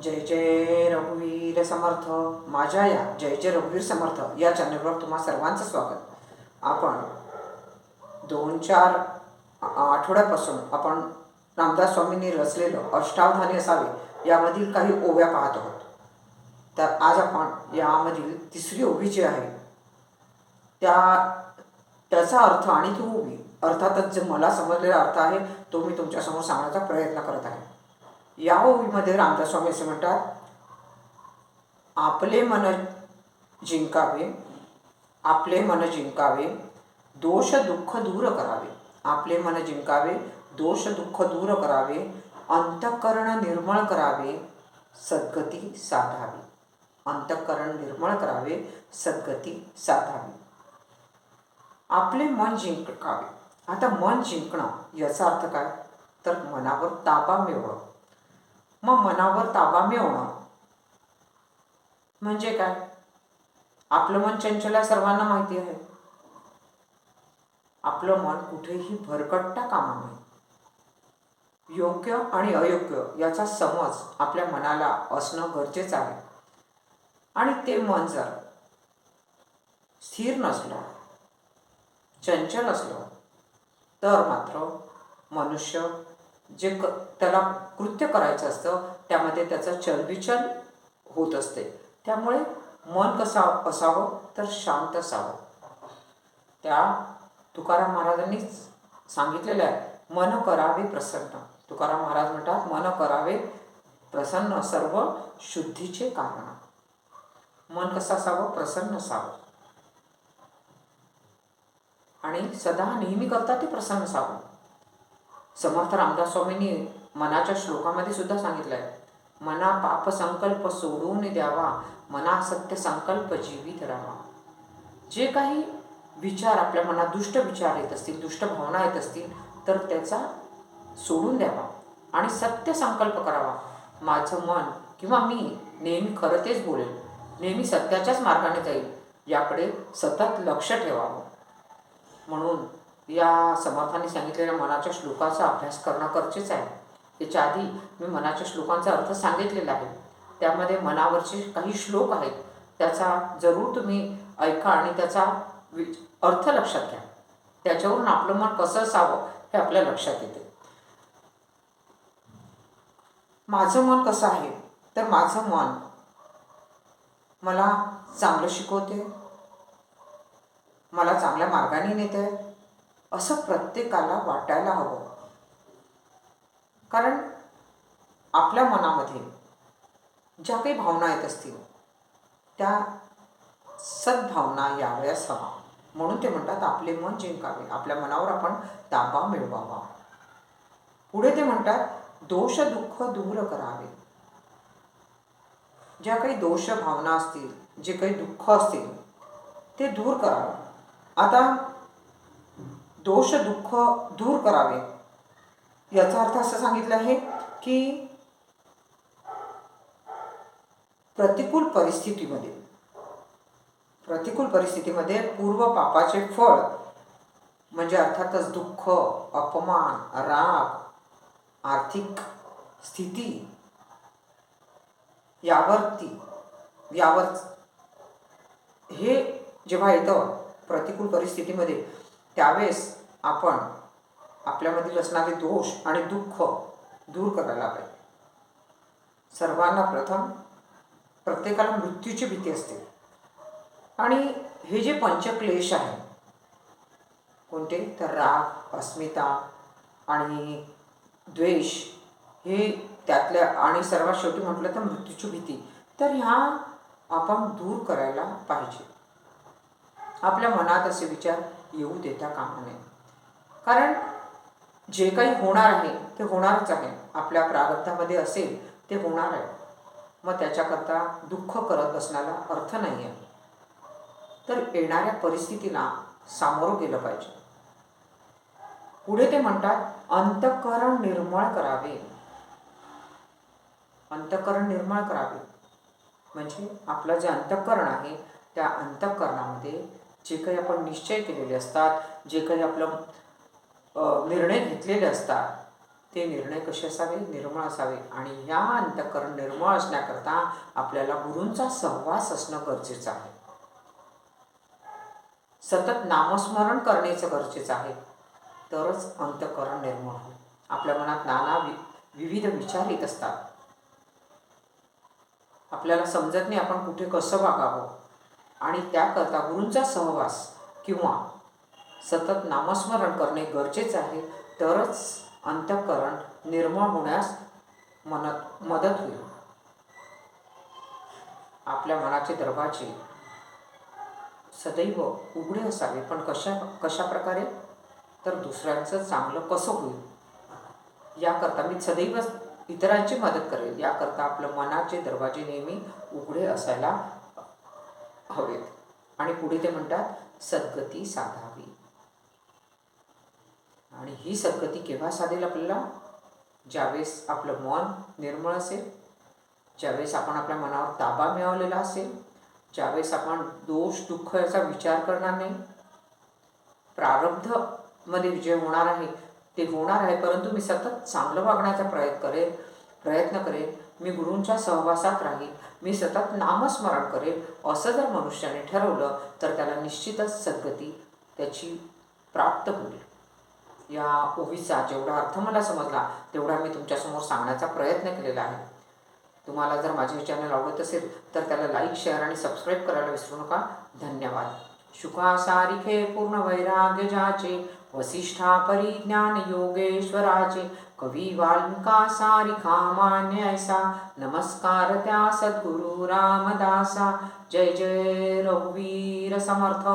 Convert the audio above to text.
जय जय रघुवीर समर्थ. माझ्या या जय जय रघुवीर समर्थ या चॅनलवर तुम्हा सर्वांचं स्वागत. आपण दोन चार आठवड्यापासून आपण रामदास स्वामींनी रचलेलं अष्टावधानी असावे यामधील काही ओव्या पाहत आहोत. तर आज आपण यामधील तिसरी ओवी जी आहे त्या त्याचा अर्थ आणि ती ओवी अर्थातच जे मला समजलेला अर्थ आहे तो मी तुमच्यासमोर सांगण्याचा प्रयत्न करत आहे. या ओळीमध्ये रामदास स्वामी असे म्हणतात आपले मन जिंकावे आपले मन जिंकावे दोष दुःख दूर करावे. आपले मन जिंकावे दोष दुःख दूर करावे अंतःकरण निर्मळ करावे सद्गती साधावी. अंतःकरण निर्मळ करावे सद्गती साधावी. आपले मन जिंकावे. आता मन जिंकणं याचा अर्थ काय? तर मनावर ताबा मिळवणं. मग मनावर ताबा मिळवणं. म्हणजे काय? आपलं मन चंचल आहे सर्वांना माहिती आहे. आपलं मन कुठेही भरकटता कामा नये योग्य आणि अयोग्य याचा समज आपल्या मनाला असणं गरजेचं आहे. आणि ते मन जर स्थिर नसलं चंचल असलं तर मात्र मनुष्य जे क त्याला कृत्य करायचं असतं त्यामध्ये त्याचं चलबिचल होत असते. त्यामुळे मन कसं असावं तर शांत असावं. त्या तुकाराम महाराजांनीच सांगितलेलं आहे मन करावे प्रसन्न. तुकाराम महाराज म्हणतात मन करावे प्रसन्न सर्व शुद्धीचे कारण. मन कसं असावं? प्रसन्न असावं. आणि सदा नेहमी करता ते प्रसन्न असावं. समर्थ रामदास स्वामींनी मनाच्या श्लोकामध्ये सुद्धा सांगितलं आहे मना पाप संकल्प सोडून द्यावा मना सत्य संकल्प जीवित राहावा जे काही विचार आपल्या मनात दुष्ट विचार येत असतील दुष्ट भावना येत असतील तर त्याचा सोडून द्यावा आणि सत्य संकल्प करावा. माझं मन किंवा मी नेहमी खरं तेच बोलेल नेहमी सत्याच्याच मार्गाने जाईल याकडे सतत लक्ष ठेवावं. म्हणून या समर्थाने सांगितलेल्या मनाच्या श्लोकाचा अभ्यास करणं गरजेचं आहे. त्याच्या आधी मी मनाच्या श्लोकांचा अर्थ सांगितलेला आहे. त्यामध्ये मनावरचे काही श्लोक आहेत. त्याचा जरूर तुम्ही ऐका आणि त्याचा अर्थ लक्षात घ्या. त्याच्यावरून आपलं मन कसं असावं हे आपल्या लक्षात येते. माझं मन कसं आहे? तर माझं मन मला चांगलं शिकवते. मला चांगल्या मार्गाने नेते असं प्रत्येकाला वाटायला हवं. कारण आपल्या मनामध्ये ज्या काही भावना येत असतील त्या सद्भावना यावयास हवा. म्हणून ते म्हणतात आपले मन जिंकावे. आपल्या मनावर आपण ताबा मिळवावा. पुढे ते म्हणतात दोष दुःख दूर करावे. ज्या काही दोष भावना असतील जे काही दुःख असतील ते दूर करावं. आता दोष दुःख दूर करावे. याचा अर्थ असं सांगितलं आहे की प्रतिकूल परिस्थितीमध्ये प्रतिकूल परिस्थितीमध्ये पूर्व पापाचे फळ म्हणजे अर्थातच दुःख अपमान राग आर्थिक स्थिती यावरती यावर हे जेव्हा येतं प्रतिकूल परिस्थितीमध्ये त्यावेळेस आपण आपल्यामधील असणारे दोष आणि दुःख दूर करायला पाहिजे सर्वांना प्रथम प्रत्येकाला मृत्यूची भीती असते. आणि हे जे पंचक्लेश आहे कोणते? तर राग अस्मिता आणि द्वेष हे त्यातल्या आणि सर्वात शेवटी म्हटलं तर मृत्यूची भीती. तर ह्या आपण दूर करायला पाहिजे. आपल्या मनात असे विचार येऊ देता कामा नये कारण जे काही होणार आहे ते होणारच आहे. आपल्या प्रारब्धामध्ये असेल ते होणार आहे. मग त्याच्याकरता दुःख करत बसण्याला अर्थ नाही आहे तर येणाऱ्या परिस्थितीला सामोरं गेलं पाहिजे. पुढे ते म्हणतात अंतःकरण निर्मळ करावे. अंतःकरण निर्मळ करावे. म्हणजे आपलं जे अंतःकरण आहे त्या अंतःकरणामध्ये जे काही आपण निश्चय केलेले असतात जे काही आपलं निर्णय घेतलेले असतात ते निर्णय कसे असावे? निर्मळ असावे. आणि ह्या अंतकरण निर्मळ असण्याकरता आपल्याला गुरूंचा सहवास असणं गरजेचं आहे. सतत नामस्मरण करण्याचं गरजेचं आहे. तरच अंतकरण निर्मळ होईल. आपल्या मनात नाना वि विविध विचार येत असतात. आपल्याला समजत नाही आपण कुठे कसं वागावं. आणि त्याकरता गुरूंचा सहवास किंवा सतत नामस्मरण करणे गरजेचे आहे. तरच अंतःकरण निर्मळ होण्यास मनत मदत होईल. आपल्या मनाचे दरवाजे सदैव उघडे असावे. पण कशा कशा प्रकारे? तर दुसऱ्यांचं चांगलं कसं होईल? याकरता मी सदैव इतरांची मदत करेल. याकरता आपलं मनाचे दरवाजे नेहमी उघडे असायला हवेत. आणि पुढे ते म्हणतात सद्गती साधावी. आणि ही सद्गती केव्हा साधेल आपल्याला? ज्यावेळेस आपलं मन निर्मळ असेल ज्यावेळेस आपण आपल्या मनावर ताबा मिळवलेला असेल ज्यावेळेस आपण दोष दुःख याचा विचार करणार नाही. प्रारब्धमध्ये जे होणार आहे ते होणार आहे परंतु मी सतत चांगलं वागण्याचा प्रयत्न करेल प्रयत्न करेन. मी गुरूंच्या सहवासात राहील मी सतत नामस्मरण करेन. असं जर मनुष्याने ठरवलं तर त्याला निश्चितच सद्गती त्याची प्राप्त होईल. या ओवीचा जेवढा अर्थ मला समजला तेवढा मी तुमच्यासमोर सांगण्याचा प्रयत्न केलेला आहे. तुम्हाला जर माझे चॅनल आवडत असेल तर त्याला लाईक शेअर आणि सबस्क्राईब करायला विसरू नका. धन्यवाद. शुकासारिखे पूर्ण वैराग्य जाचे. वसिष्ठा परिज्ञान योगेश्वराचे कवी वाल्मिका सारिखा मान्य ऐसा नमस्कार त्या सद्गुरु रामदासा जय जय रघुवीर समर्थ